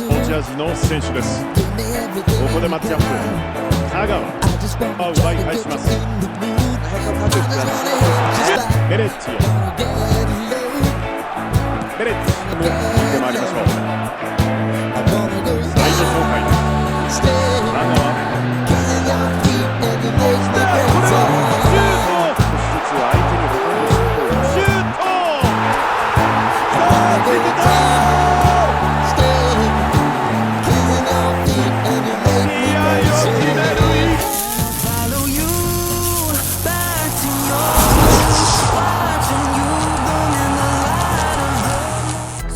持ち味の選手です。ここでマッチアップ。香川。を奪い返します。ベレッティベレッティも見てまいりましょう。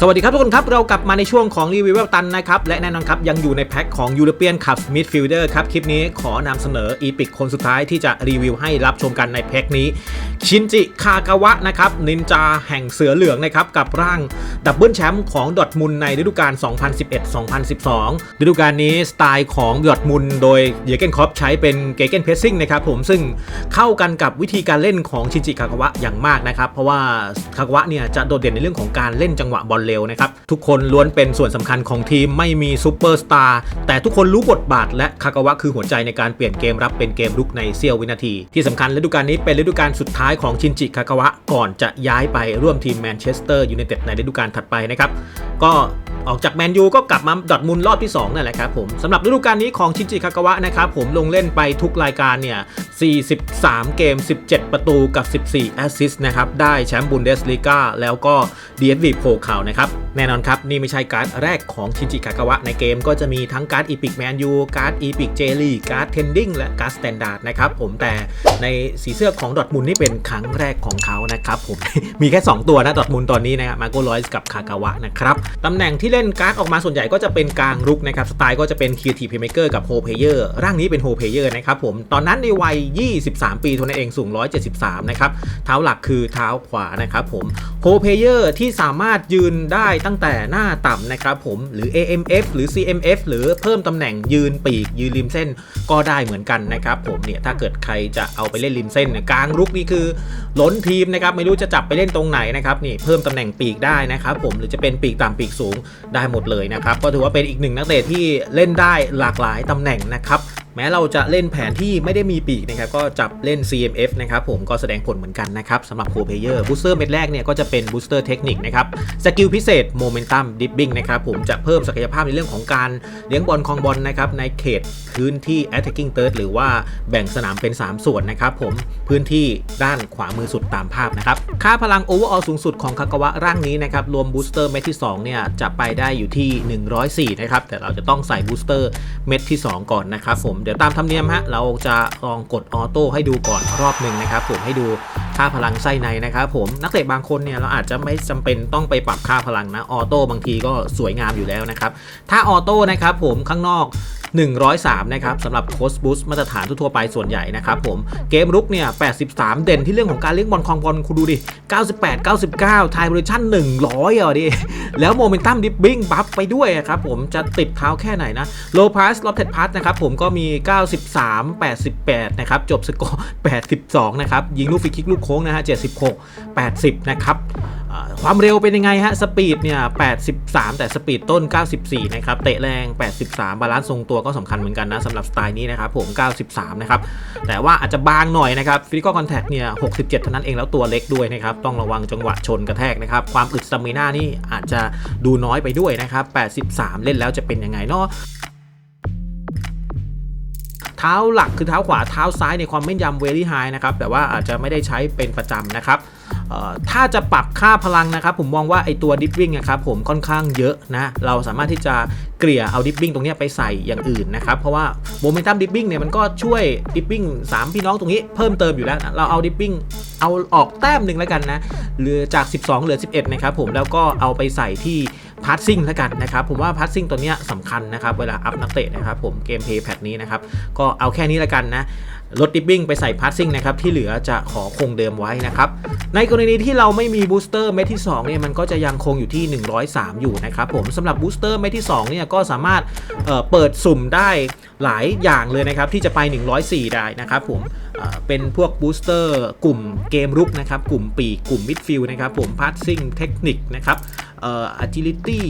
วัสดีครับทุกคนครับ เรากลับมาในช่วงของรีวิวเวลตันนะครับ และแน่นอนครับ ยังอยู่ในแพ็คของ European Cup Midfielder ครับ คลิปนี้ขอนำเสนออีพิกคนสุดท้ายที่จะรีวิวให้รับชมกันในแพ็คนี้ ชินจิ คากาวะนะครับนินจาแห่งเสือเหลืองนะครับกับร่างดับเบิลแชมป์ของดอทมุนในฤดูกาล 2011-2012 ฤดูกาลนี้สไตล์ของดอทมุนโดยเยเกนคอปใช้เป็นเกเกนเพสซิ่งนะครับผมซึ่งเข้ากันกับวิธีการเล่นของชินจิ คากาวะอย่างมากนะครับ เพราะว่าคากาวะเนี่ยจะโดดเด่นในเรื่องของการเล่นจังหวะบอลเร็วนะครับทุกคนล้วนเป็นส่วนสำคัญของทีมไม่มีซูเปอร์สตาร์แต่ทุกคนรู้บทบาท และคากาวะคือหัวใจในการเปลี่ยนเกมรับเป็นเกมรุกในเสี้ยววินาที ที่สำคัญฤดูกาลนี้เป็นฤดูกาลสุดท้ายของชินจิคากาวะก่อนจะย้ายไปร่วมทีมแมนเชสเตอร์ยูไนเต็ดในฤดูกาลถัดไปนะครับ ก็ออกจากแมนยูก็กลับมาดอร์ทมุนรอบที่ 2 นั่นแหละครับผมสำหรับฤดูกาลนี้ของชินจิคากาวะนะครับผมลงเล่นไปทุกรายการเนี่ย 43 เกม 17 ประตูกับ 14 แอสซิสต์นะครับ ได้แชมป์บุนเดสลีกาแล้วก็ดีเอสวีโผล่ข่าวนะครับ แน่นอนครับ นี่ไม่ใช่การ์ดแรกของชินจิคากาวะในเกมก็จะมีทั้งการ์ดอีพิกแมนยูการ์ดอีพิกเจลีการ์ดเทนดิ้งและการ์ดสแตนดาร์ดนะครับผมแต่ในสีเสื้อของดอทมุนนี่เป็นครั้งแรกของเขานะครับผมมีแค่ 2 ตัวนะดอทมุนตอนนี้นะครับมาโกลอยส์กับคากาวะนะครับตำแหน่งที่เล่นการ์ดออกมาส่วนใหญ่ก็จะเป็นกลางรุกนะครับสไตล์ก็จะเป็นคีร์ทีเพเมเกอร์กับโฮเพเยอร์ร่างนี้เป็นโฮเพเยอร์นะครับผมตอนนั้นในวัย 23 ปีเท่านั้นเองสูง 173 นะครับเท้าหลักคือเท้าขวานะครับผมโฮเพเยอร์ที่สามารถยืนได้ตั้งแต่หน้าต่ำนะครับผมหรือ AMF หรือ CMF หรือเพิ่มตำแหน่งยืนปีก ยืนริมเส้นก็ได้เหมือนกันนะครับผมเนี่ยถ้าเกิดใครจะเอาไปเล่นริมเส้นกลางรุกนี่คือล้นทีมนะครับไม่รู้จะจับไปเล่นตรงไหนนะครับนี่เพิ่มตำแหน่งปีกได้นะครับผมหรือจะเป็นปีกต่ำปีกสูงได้หมดเลยนะครับก็ถือว่าเป็นอีกหนึ่งนักเตะที่เล่นได้หลากหลายตำแหน่งนะครับ แม้เราจะเล่นแผนที่ไม่ได้มีปีกนะครับก็จับเล่น CMF นะครับผมก็แสดงผลเหมือนกันนะครับสำหรับโ r เพเยอร์บูสเตอร์เม็ดแรกเนี่ยก็จะเป็นบูสเตอร์เทคนิคนะครับสกิลพิเศษโมเมนตัมดิ b บิ้งนะครับผมจะเพิ่มศักยภาพในเรื่องของการเลี้ยงบอลคองบอลนะครับในเขตพื้นที่ attacking third หรือว่าแบ่งสนามเป็น 3 ส่วนนะครับผมพื้นที่ด้านขวามือสุดตามภาพนะครับค่าพลังโอเวอร์ออลสูงสุดของคากาวะร่างนี้นะครับรวมบูสเตอร์เม็ดที่2เนี่ยจะไปได้อยู่ที่ 104นะครับแต่เราจะต้องใส่บูสเตอร์เม็ดที่ 2 ก่อนนะครับผมเดี๋ยวตามธรรมเนียมฮะเราจะลองกดออโต้ให้ดูก่อนรอบหนึ่งนะครับผมให้ดูค่าพลังไส้ในนะครับผมนักเตะบางคนเนี่ยเราอาจจะไม่จำเป็นต้องไปปรับค่าพลังนะออโต้บางทีก็สวยงามอยู่แล้วนะครับถ้าออโต้นะครับผมข้างนอก 103 นะครับสำหรับโคสบูสมาตรฐานทั่วไปส่วนใหญ่นะครับผมเกมรุกเนี่ย 83 เด่นที่เรื่องของการเลี้ยงบอลคองบอลคุณดูดิ 98 99 ไทยบริชั่น 100อะดิ แล้วโมเมนตัมดิฟบิ้งบัฟไปด้วยอะครับผมจะติดเท้าแค่ไหนนะโลพาสลอตเทดพัสนะครับผมก็มี93 88 นะครับ จบสกอร์ 82 นะครับ ยิงลูกฟรีคิกลูกโค้งนะฮะ 76 80 นะครับความเร็วเป็นยังไงฮะ สปีดเนี่ย 83 แต่สปีดต้น 94 นะครับ เตะแรง 83 บาลานซ์ทรงตัวก็สำคัญเหมือนกันนะสำหรับสไตล์นี้นะครับผม 93 นะครับ แต่ว่าอาจจะบางหน่อยนะครับฟิสิกอลคอนแทคเนี่ย 67 เท่านั้นเองแล้วตัวเล็กด้วยนะครับ ต้องระวังจังหวะชนกระแทกนะครับ ความอึดสตามิน่านี่อาจจะดูน้อยไปด้วยนะครับ 83 เล่นแล้วจะเป็นยังไงเนาะ เท้าหลักคือเท้าขวาเท้าซ้ายในความแม่นยำเวลี่ไฮนะครับแต่ว่าอาจจะไม่ได้ใช้เป็นประจำนะครับถ้าจะปรับค่าพลังนะครับ ผมมองว่าไอตัวดิฟวิ่งนะครับผมค่อนข้างเยอะนะเราสามารถที่จะเกลี่ยเอาดิฟวิ่งตรงนี้ไปใส่อย่างอื่นนะครับ เพราะว่าโมเมนตัมดิฟวิ่งเนี่ยมันก็ช่วยดิฟวิ่งสามพี่น้องตรงนี้เพิ่มเติมอยู่แล้วนะเราเอาดิฟวิ่งเอาออกแต้มหนึ่งแล้วกันนะเหลือจาก 12 เหลือ 11 นะครับผมแล้วก็เอาไปใส่ที่ พาร์ซิ่งแล้วกันนะครับผมว่าพาร์ซิ่งตัวเนี้ยสำคัญนะครับเวลาอัพนักเตะนะครับผมเกมเพย์แพทนี้นะครับก็เอาแค่นี้แล้วกันนะลดดิปปิ้งไปใส่พาร์ซิ่งนะครับที่เหลือจะขอคงเดิมไว้นะครับในกรณีที่เราไม่มีบูสเตอร์เม็ดที่2เนี่ยมันก็จะยังคงอยู่ที่ 103 อยู่นะครับผมสำหรับบูสเตอร์เม็ดที่2เนี่ยก็สามารถเเปิดสุ่มได้หลายอย่างเลยนะครับที่จะไป 104 ได้นะครับผมเป็นพวกบูสเตอร์กลุ่มเกมรุกนะครับกลุ่มปีกกลุ่มมิดฟิลด์นะครับผมพาร์ซิ่งเทคนิคนะครับ เอ่อ agility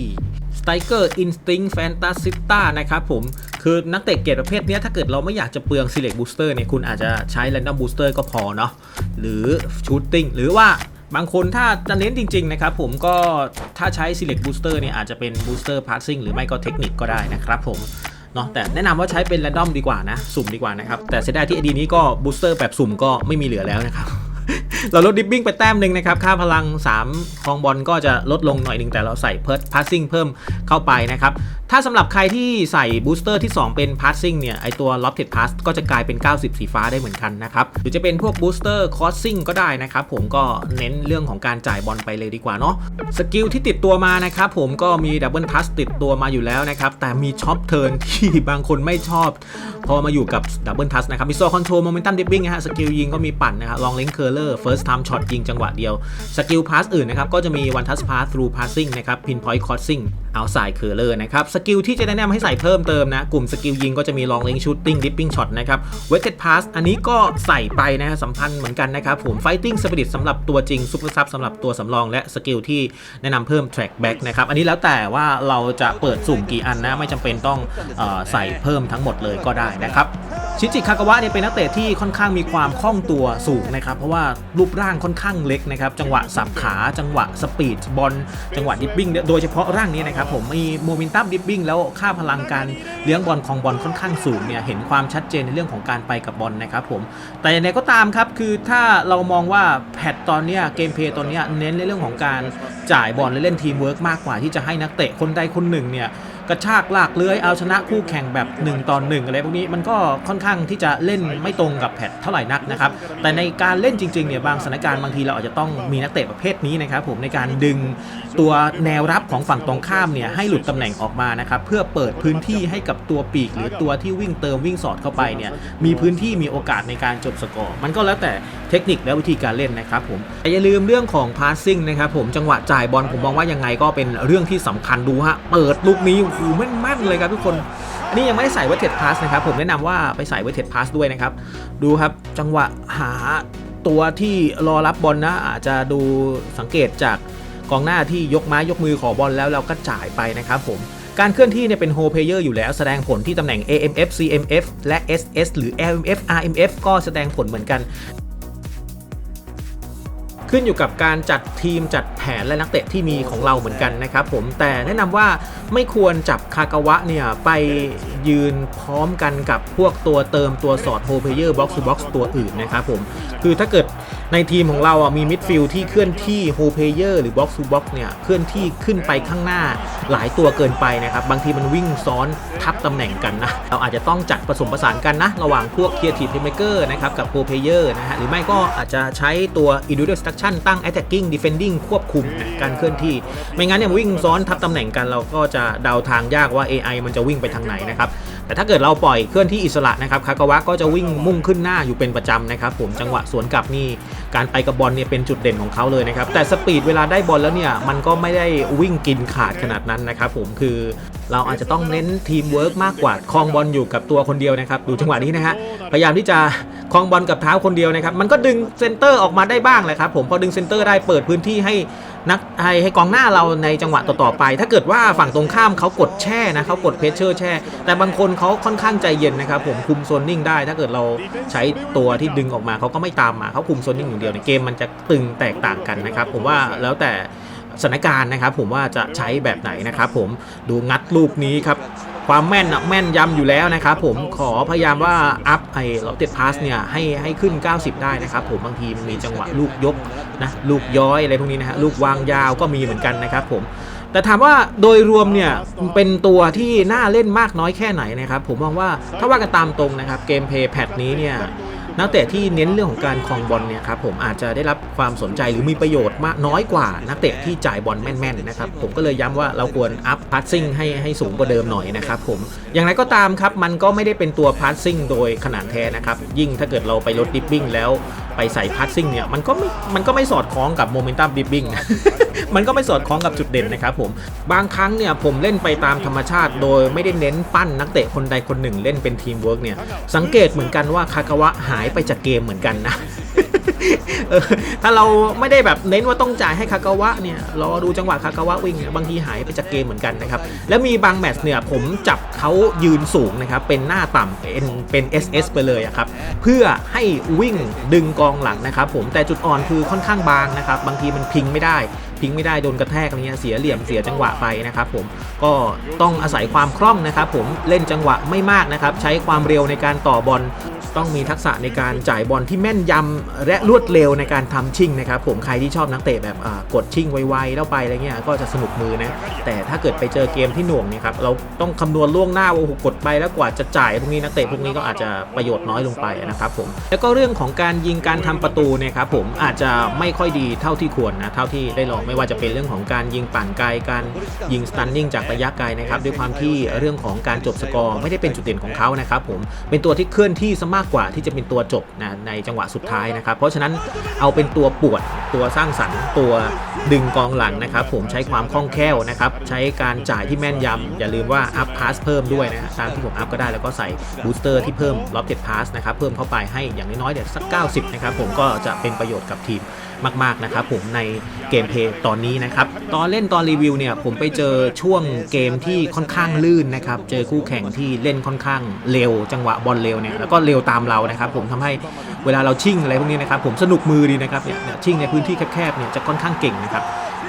Tiger Instinct Fantasista นะครับผม คือนักเตะเกรดประเภทนี้ถ้าเกิดเราไม่อยากจะเปลือง Select Booster เนี่ย คุณอาจจะใช้ Random Booster ก็พอเนาะหรือ Shooting หรือว่าบางคนถ้าจะเน้นจริง ๆ นะครับผมก็ถ้าใช้ Select Booster เนี่ย อาจจะเป็น Booster Passing หรือไม่ก็เทคนิคก็ได้นะครับผมเนาะแต่แนะนำว่าใช้เป็น Random ดีกว่านะ สุ่มดีกว่านะครับ แต่เสียดายที่ AD นี้ก็ Booster แบบสุ่มก็ไม่มีเหลือแล้วนะครับ เราลดดิฟบิ้งไปแต้มหนึ่งนะครับ ค่าพลัง 3คองบอลก็จะลดลงหน่อยหนึ่งแต่เราใส่เพิร์ดพาสซิ่งเพิ่มเข้าไปนะครับ ถ้าสำหรับใครที่ใส่บูสเตอร์ที่ 2 เป็นพ s สซิ่งเนี่ย ไอตัวล็อบเท d พ s สก็จะกลายเป็น 90 สีฟ้าได้เหมือนกันนะครับ หรือจะเป็นพวกบูสเตอร์คอสซิ่งก็ได้นะครับ ผมก็เน้นเรื่องของการจ่ายบอลไปเลยดีกว่าเนาะสกิลที่ติดตัวมานะครับผมก็มีดับเบิลพัสติดตัวมาอยู่แล้วนะครับ แต่มีช็อปเทิร์นที่บางคนไม่ชอบ พอมาอยู่กับดับเบิลทัสนะครับมีโซคอนโทรลโมเมนตัมดิปปิ้งนะฮะสกิลยิงก็มีปั่นนะครับลองเล้งเคอร์เลอร์เฟิร์สไทม์ช็อตยิงจังหวะเดียวสกิลพาสอื่นนะครับก็จะมีวันทัสพาสทรูพาสซิ่งนะครับพิน เอาสายเคอร์เลอร์นะครับ สกิลที่จะแนะนำให้ใส่เพิ่มเติมนะ กลุ่มสกิลยิงก็จะมีลองเลงชูตติ้งดิปปิ้งช็อตนะครับเวทเท d พาสอันนี้ก็ใส่ไปนะฮะสัมพันธ์เหมือนกันนะครับผมไฟติ้งสปิริตสำหรับตัวจริงซูเปอร์ซับสำหรับตัวสำรองและสกิลที่แนะนำเพิ่ม track back นะครับ อันนี้แล้วแต่ว่าเราจะเปิดสุ่มกี่อันนะ ไม่จำเป็นต้องออใส่เพิ่มทั้งหมดเลยก็ได้นะครับชิจิคากาวะเนี่ยเป็นนักเตะที่ค่อนข้างมีความคล่องตัวสูงนะครับเพราะว่ารูปร่างค่อนข้างเล็กนะครับจังหวะสับขาจังหวะสปีดบอลจังหวะดิปปิ้งโดยเฉพาะร่างนี้นะครับผมมีโมเมนตัมดิฟบิ้งแล้วค่าพลังการเลี้ยงบอลของบอลค่อนข้างสูงเนี่ยเห็นความชัดเจนในเรื่องของการไปกับบอลนะครับผมแต่อย่างไรก็ตามครับคือถ้าเรามองว่าแพทตอนเนี้ยเกมเพย์ตอนเนี้ยเน้นในเรื่องของการจ่ายบอลและเล่นทีมเวิร์กมากกว่าที่จะให้นักเตะคนใดคนหนึ่งเนี่ย กระชากลากเลื้อยเอาชนะคู่แข่งแบบ1ต่อ1อะไรพวกนี้มันก็ค่อนข้างที่จะเล่นไม่ตรงกับแพทเท่าไหร่นักนะครับแต่ในการเล่นจริงๆเนี่ยบางสถานการณ์บางทีเราอาจจะต้องมีนักเตะประเภทนี้นะครับผมในการดึงตัวแนวรับของฝั่งตรงข้ามเนี่ยให้หลุดตำแหน่งออกมานะครับเพื่อเปิดพื้นที่ให้กับตัวปีก หรือตัวที่วิ่งเติมวิ่งสอดเข้าไปเนี่ยมีพื้นที่มีโอกาสในการจบสกอร์มันก็แล้วแต่เทคนิคและวิธีการเล่นนะครับผมแต่อย่าลืมเรื่องของพาสซิ่งนะครับผมจังหวะจ่ายบอลผมมองว่ายังไงก็เป็นเรื่องที่สำคัญดูฮะเปิดลูกนี้โอ้โหแม่นๆเลยครับทุกคน อันนี้ยังไม่ได้ใส่เวทเท d พาสนะครับ ผมแนะนำว่าไปใส่เวทเท d พาสด้วยนะครับ ดูครับจังหวะหาตัวที่รอรับบอลนะ อาจจะดูสังเกตจากกองหน้าที่ยกไม้ยกมือขอบอลแล้วเราก็จ่ายไปนะครับผมการเคลื่อนที่เนี่ยเป็นโฮเพเยอร์อยู่แล้วแสดงผลที่ตำแหน่ง AMF CMF และ SS หรือ LMF RMF ก็แสดงผลเหมือนกัน ขึ้นอยู่กับการจัดทีมจัดแผนและนักเตะที่มีของเราเหมือนกันนะครับผมแต่แนะนำว่าไม่ควรจับคากาวะเนี่ยไปยืนพร้อมกันกับพวกตัวเติมตัวสอดโฮเพเยอร์บ็อกซ์บ็อกซ์ตัวอื่นนะครับผม คือถ้าเกิดในทีมของเราอะมีมิดฟิลด์ที่เคลื่อนที่โฮเพเยอร์หรือบ็อกซ์บ็อกซ์เนี่ยเคลื่อนที่ขึ้นไปข้างหน้าหลายตัวเกินไปนะครับ บางทีมันวิ่งซ้อนทับตำแหน่งกันนะ เราอาจจะต้องจัดผสมผสานกันนะ ระหว่างพวกเคียร์ทีเพเมเกอร์นะครับกับโฮเพเยอร์นะฮะหรือไม่ก็อาจจะใช้ตัว individual instruction ตั้ง attacking defending ควบคุมนะการเคลื่อนที่ ไม่งั้นเนี่ยวิ่งซ้อนทับตำแหน่งกันเราก็จะเดาทางยากว่า AI มันจะวิ่งไปทางไหนนะครับ แต่ถ้าเกิดเราปล่อยเคลื่อนที่อิสระนะครับคากาวะก็จะวิ่งมุ่งขึ้นหน้าอยู่เป็นประจำนะครับผมจังหวะสวนกลับนี่การไปกับบอลเนี่ยเป็นจุดเด่นของเขาเลยนะครับแต่สปีดเวลาได้บอลแล้วเนี่ยมันก็ไม่ได้วิ่งกินขาดขนาดนั้นนะครับผมคือเราอาจจะต้องเน้นทีมเวิร์กมากกว่าคลองบอลอยู่กับตัวคนเดียวนะครับดูจังหวะนี้นะฮะพยายามที่จะคลองบอลกับเท้าคนเดียวนะครับมันก็ดึงเซนเตอร์ออกมาได้บ้างแหละครับผมพอดึงเซนเตอร์ได้เปิดพื้นที่ให้ นักให้ให้กองหน้าเราในจังหวะต่อๆไป ถ้าเกิดว่าฝั่งตรงข้ามเขากดแช่นะเขากดเพชเชอร์แช่ แต่บางคนเขาค่อนข้างใจเย็นนะครับผมคุมโซนนิ่งได้ ถ้าเกิดเราใช้ตัวที่ดึงออกมาเขาก็ไม่ตามมาเขาคุมโซนนิ่งอย่างเดียวในยเกมมันจะตึงแตกต่างกันนะครับผมว่าแล้วแต่ สถานการณ์นะครับ ผมว่าจะใช้แบบไหนนะครับ ผมดูงัดลูกนี้ครับความแม่นแม่นยำอยู่แล้วนะครับผมขอพยายามว่าอัพไอ้ลอกเต็ดพาสเนี่ยให้ให้ขึ้น 90 ได้นะครับผมบางทีมันมีจังหวะลูกยกนะลูกย้อยอะไรพวกนี้นะฮะลูกวางยาวก็มีเหมือนกันนะครับผมแต่ถามว่าโดยรวมเนี่ยเป็นตัวที่น่าเล่นมากน้อยแค่ไหนนะครับผมมองว่าถ้าว่ากันตามตรงนะครับเกมเพย์แพทนี้เนี่ย นักเตะที่เน้นเรื่องของการคลองบอลเนี่ยครับผมอาจจะได้รับความสนใจหรือมีประโยชน์มากน้อยกว่านักเตะที่จ่ายบอลแม่นๆนะครับผมก็เลยย้ำว่าเราควรอัพพาสซิ่งให้ให้สูงกว่าเดิมหน่อยนะครับผมอย่างไรก็ตามครับมันก็ไม่ได้เป็นตัวพาสซิ่งโดยขนาดแท้นะครับยิ่งถ้าเกิดเราไปลดดิฟบิ้งแล้ว ไปใส่พาสซิ่งเนี่ยมันก็ไม่มันก็ไม่สอดคล้องกับโมเมนตัมบิบบิ้งมันก็ไม่สอดคล้องกับจุดเด่นนะครับผมบางครั้งเนี่ยผมเล่นไปตามธรรมชาติ โดยไม่ได้เน้นปั้นนักเตะคนใดคนหนึ่งเล่นเป็นทีมเวิร์กเนี่ยสังเกตเหมือนกันว่าคากาวะหายไปจากเกมเหมือนกันนะ ถ้าเราไม่ได้แบบเน้นว่าต้องจ่ายให้คากาวะเนี่ยรอดูจังหวะคากาวะวิ่งเนี่ยบางทีหายไปจากเกมเหมือนกันนะครับ แล้วมีบางแมตช์เนี่ยผมจับเขายืนสูงนะครับ เป็นหน้าต่ำเป็นเป็น SS ไปเลยครับ เพื่อให้วิ่งดึงกองหลังนะครับผมแต่จุดอ่อนคือค่อนข้างบางนะครับ บางทีมันพิงไม่ได้ พิงไม่ได้โดนกระแทกอะไรเงี้ยเสียเหลี่ยมเสียจังหวะไปนะครับผมก็ต้องอาศัยความคล่องนะครับผมเล่นจังหวะไม่มากนะครับใช้ความเร็วในการต่อบอล ต้องมีทักษะในการจ่ายบอลที่แม่นยำและรวดเร็วในการทำชิ่งนะครับผมใครที่ชอบนักเตะแบบกดชิ่งไวๆแล้วไปอะไรเงี้ยก็จะสนุกมือนะแต่ถ้าเกิดไปเจอเกมที่หน่วงเนี่ยครับเราต้องคำนวณล่วงหน้าว่าโอ้โหกดไปแล้วกว่าจะจ่ายพวกนี้นักเตะพวกนี้ก็อาจจะประโยชน์น้อยลงไปนะครับผมแล้วก็เรื่องของการยิงการทำประตูเนี่ยครับผมอาจจะไม่ค่อยดีเท่าที่ควรนะเท่าที่ได้ลองไม่ว่าจะเป็นเรื่องของการยิงปั่นไกลการยิงสตันนิ่งจากระยะไกลนะครับด้วยความที่เรื่องของการจบสกอร์ไม่ได้เป็นจุดเด่นของเขานะครับผมเป็นตัวที่เคลื่อนที่ซะมากกว่าที่จะเป็นตัวจบนะในจังหวะสุดท้ายนะครับ เพราะฉะนั้นเอาเป็นตัวปวดตัวสร้างสรรค์ตัวดึงกองหลังนะครับ ผมใช้ความคล่องแคล่วนะครับ ใช้การจ่ายที่แม่นยำอย่าลืมว่าอัพพาสเพิ่มด้วยนะตามที่ผมอัพก็ได้แล้วก็ใส่บูสเตอร์ที่เพิ่มล็อบเก็ตพาสนะครับเพิ่มเข้าไปให้อย่างน้อยๆเดี๋ยวสัก 90 นะครับ ผมก็จะเป็นประโยชน์กับทีมมาก ๆ นะครับผมในเกมเพย์ตอนนี้นะครับ ตอนเล่นตอนรีวิวเนี่ย ผมไปเจอช่วงเกมที่ค่อนข้างลื่นนะครับ เจอคู่แข่งที่เล่นค่อนข้างเร็ว จังหวะบอลเร็วเนี่ย แล้วก็เร็วตามเรานะครับ ผมทำให้เวลาเราชิ่งอะไรพวกนี้นะครับ ผมสนุกมือดีนะครับเนี่ยชิ่งในพื้นที่แคบๆเนี่ยจะค่อนข้างเก่งนะครับ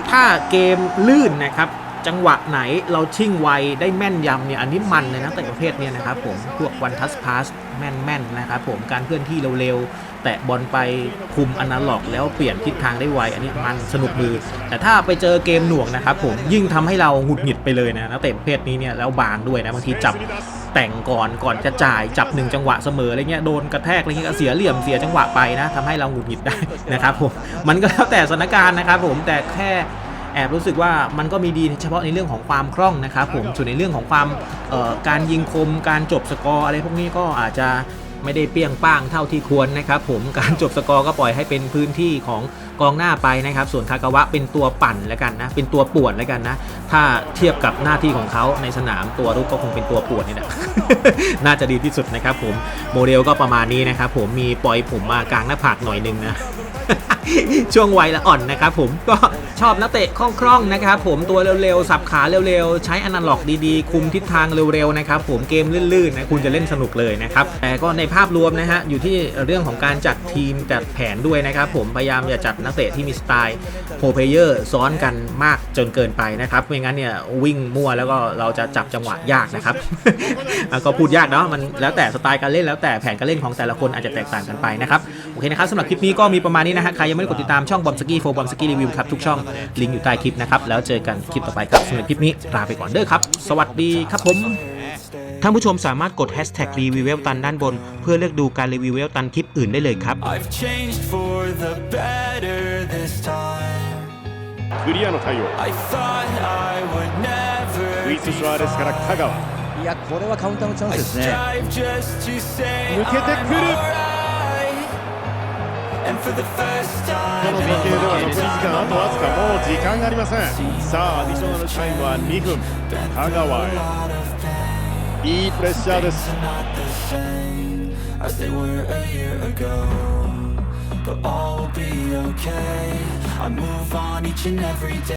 ถ้าเกมลื่นนะครับจังหวะไหนเราชิ่งไวได้แม่นยำเนี่ยอันนี้มันเลยนะแต่ประเภทเนี้นะครับผมพวกวันทัสพาสแม่นๆนะครับผมการเคลื่อนที่เร็วๆ แตะบอลไปคุมอนาล็อก แล้วเปลี่ยนทิศทางได้ไว อันนี้มันสนุกมือ แต่ถ้าไปเจอเกมหน่วงนะครับผมยิ่งทำให้เราหงุดหงิดไปเลยนะนักเตะประเภทนี้เนี่ยแล้วบางด้วยนะบางทีจับ แต่งก่อนก่อนจะจ่ายจับหนึ่งจังหวะเสมออะไรเงี้ยโดนกระแทกอะไรเงี้ยเสียเหลี่ยมเสียจังหวะไปนะทำให้เราหงุดหงิดได้นะครับผมมันก็แล้วแต่สถานการณ์นะครับผมแต่แค่แอบรู้สึกว่ามันก็มีดีเฉพาะในเรื่องของความคล่องนะครับผมส่วนในเรื่องของความการยิงคมการจบสกอร์อะไรพวกนี้ก็อาจจะไม่ได้เปี้ยงป้างเท่าที่ควรนะครับผมการจบสกอร์ก็ปล่อยให้เป็นพื้นที่ของ กองหน้าไปนะครับ ส่วนคากาวะเป็นตัวปั่นแล้วกันนะ เป็นตัวป่วนแล้วกันนะ ถ้าเทียบกับหน้าที่ของเขาในสนามตัวรุกก็คงเป็นตัวป่วนนี่แหละ น่าจะดีที่สุดนะครับผม โมเดลก็ประมาณนี้นะครับผม มีปล่อยผมมากลางหน้าผากหน่อยนึงนะ ช่วงวัยละอ่อนนะครับผม ก็ ชอบนักเตะคล่องๆนะครับผมตัวเร็วๆ สับขาเร็วๆ ใช้อนาล็อกดีๆ คุมทิศทางเร็วๆนะครับผมเกมลื่นๆนะคุณจะเล่นสนุกเลยนะครับแต่ก็ในภาพรวมนะฮะอยู่ที่เรื่องของการจัดทีมจัดแผนด้วยนะครับผมพยายามอย่าจัดนักเตะที่มีสไตล์โ r เพเยอร์ซ้อนกันมากจนเกินไปนะครับไม่งั้นเนี่ยวิ่งมั่วแล้วก็เราจะจับจังหวะยากนะครับก็พูดยากเนาะมันแล้วแต่สไตล์การเล่นแล้วแต่แผนการเล่นของแต่ละคนอาจจะแตกต่างกันไปนะครับ โอเคนะครับสำหรับคลิปนี้ก็มีประมาณนี้นะฮะใครยังไม่ได้กดติดตามช่องบอมสกี้โฟบอมสกี้รีวิวครับทุกช่องลิงก์อยู่ใต้คลิปนะครับแล้วเจอกันคลิปต่อไปครับสำหรับคลิปนี้ลาไปก่อนเด้อครับ สวัสดีครับผมท่านผู้ชมสามารถกดแฮชแท็กรีวิวเวลตันด้านบน เพื่อเลือกดูการรีวิวเวลตันคลิปอื่นได้เลยครับ I've changed for the ですクリアの対応 I ス・スレスから香川いやこれはカウンターのチャンスですね抜けてくるこの PK では残り時間あとわずかもう時間がありません。さあアディショナルタイムは2分。香川。へいいプレッシャーです。